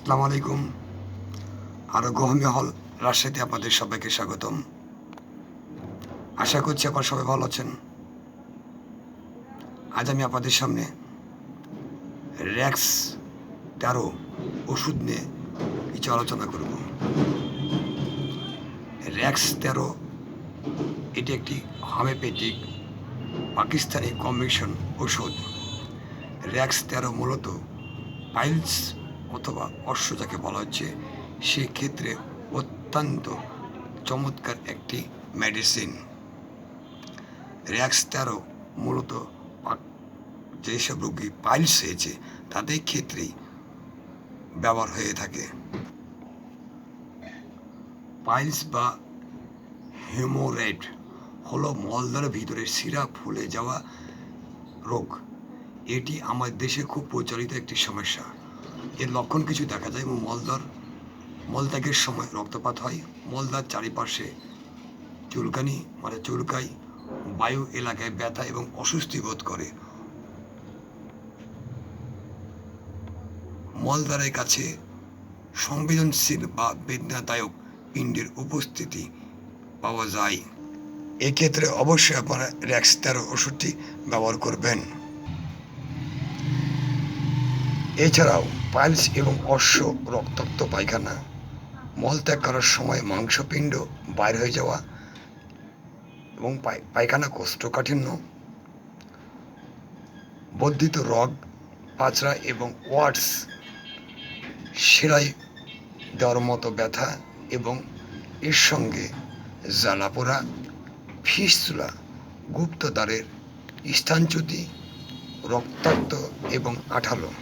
আসসালামু আলাইকুম। আরও গহমি হল রাজশাহীতে আপনাদের সবাইকে স্বাগতম। আশা করছি আপনারা সবাই ভালো আছেন। আজ আমি আপনাদের সামনে র্যাক্স তেরো ওষুধ নিয়ে কিছু আলোচনা করব। র্যাক্স তেরো এটি একটি হোমিওপ্যাথিক পাকিস্তানি কমিশন ওষুধ। র্যাক্স তেরো মূলত পাইলস অথবা অশ্ব যাকে বলা হচ্ছে সেক্ষেত্রে অত্যন্ত চমৎকার একটি মেডিসিন র্যাক্স তেরো মূলত যেসব রোগী পাইলস হয়েছে, তাদের ক্ষেত্রেই ব্যবহার হয়ে থাকে। পাইলস বা হেমোরেড হলো মলদ্বারের ভিতরে শিরা ফুলে যাওয়া রোগ। এটি আমার দেশে খুব প্রচলিত একটি সমস্যা। এর লক্ষণ কিছু দেখা যায় এবং মলদ্বার, মলত্যাগের সময় রক্তপাত হয়। মলদার চারিপাশে চুলকানি মানে চুলকাই, বায়ু এলাকায় ব্যথা এবং অস্বস্তি বোধ করে। মলদ্বারের কাছে সংবেদনশীল বা বেদনাদায়ক পিণ্ডের উপস্থিতি পাওয়া যায়। এক্ষেত্রে অবশ্যই আপনারা র্যাক্স তেরো ওষুধটি ব্যবহার করবেন। এছাড়াও পাইলস এবং অশ্ব রক্তাক্ত পায়খানা মলত্যাগ করার সময় মাংসপিণ্ড, বাইর হয়ে যাওয়া এবং পায়- পায়খানা কোষ্ঠকাঠিন্য, বর্ধিত রগ, পাচড়া এবং ওয়ার্ডস সেলাই দেওয়ার মতো ব্যথা এবং এর সঙ্গে জ্বালাপোড়া ফিসচুলা গুপ্তদ্বারের স্থানচ্যুতি, রক্তাক্ত এবং আঠালো।